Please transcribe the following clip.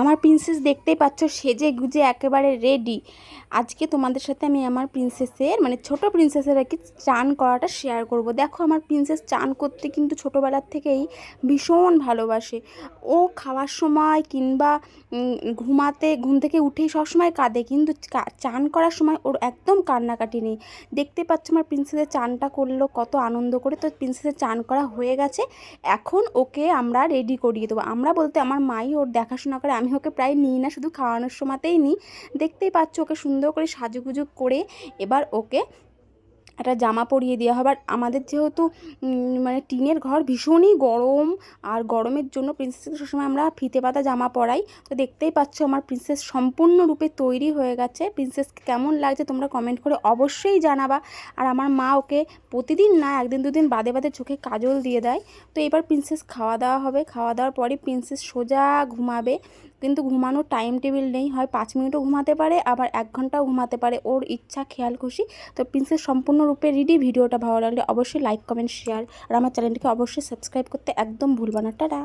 আমার প্রিন্সেস দেখতেই পাচ্ছ, সেজে গুজে একেবারে রেডি আজকে তোমাদের সাথে আমি আমার প্রিন্সেসের মানে ছোট প্রিন্সেসের আর কি চান করাটা শেয়ার করব। দেখো, আমার প্রিন্সেস চান করতে কিন্তু ছোটোবেলার থেকেই ভীষণ ভালোবাসে। ও খাওয়ার সময় কিংবা ঘুমাতে, ঘুম থেকে উঠেই সবসময় কাঁদে, কিন্তু চান করার সময় ওর একদম কান্নাকাটি নেই। দেখতে পাচ্ছ আমার প্রিন্সেসের চানটা করল, কত আনন্দ করে। তো প্রিন্সেসের চান করা হয়ে গেছে, এখন ওকে আমরা রেডি করিয়ে দেবো। আমরা বলতে আমার মাই ওর দেখাশোনা করে আমি ওকে প্রায় নিই না, শুধু খাওয়ানোর সময়তেই নিই। দেখতেই পাচ্ছ ওকে সুন্দর করে সাজুগুজু করে এবার ওকে একটা জামা পরিয়ে দেওয়া হবে। আর আমাদের যেহেতু মানে টিনের ঘর ভীষণই গরম, আর গরমের জন্য প্রিন্সেসকে সবসময় আমরা ফিতে পাতা জামা পরাই। তো দেখতেই পাচ্ছ আমার প্রিন্সেস সম্পূর্ণরূপে তৈরি হয়ে গেছে। প্রিন্সেসকে কেমন লাগছে তোমরা কমেন্ট করে অবশ্যই জানাবা। আর আমার মা ওকে প্রতিদিন না, একদিন দুদিন বাদে বাদে চোখে কাজল দিয়ে দেয়। তো এবার প্রিন্সেস খাওয়া দাওয়া হবে। খাওয়া দাওয়ার পরে প্রিন্সেস সোজা ঘুমাবে। কিন্তু ঘুমানোর টাইম টেবিল নেই। হয় পাঁচ মিনিটও ঘুমাতে পারে, আবার এক ঘন্টাও ঘুমাতে পারে। ওর ইচ্ছা, খেয়াল, খুশি। তো প্রিন্সেস সম্পূর্ণরূপে রেডি ভিডিওটা ভালো লাগলে অবশ্যই লাইক কমেন্ট শেয়ার আর আমার চ্যানেলটিকে অবশ্যই সাবস্ক্রাইব করতে একদম ভুলবো না। টাটা!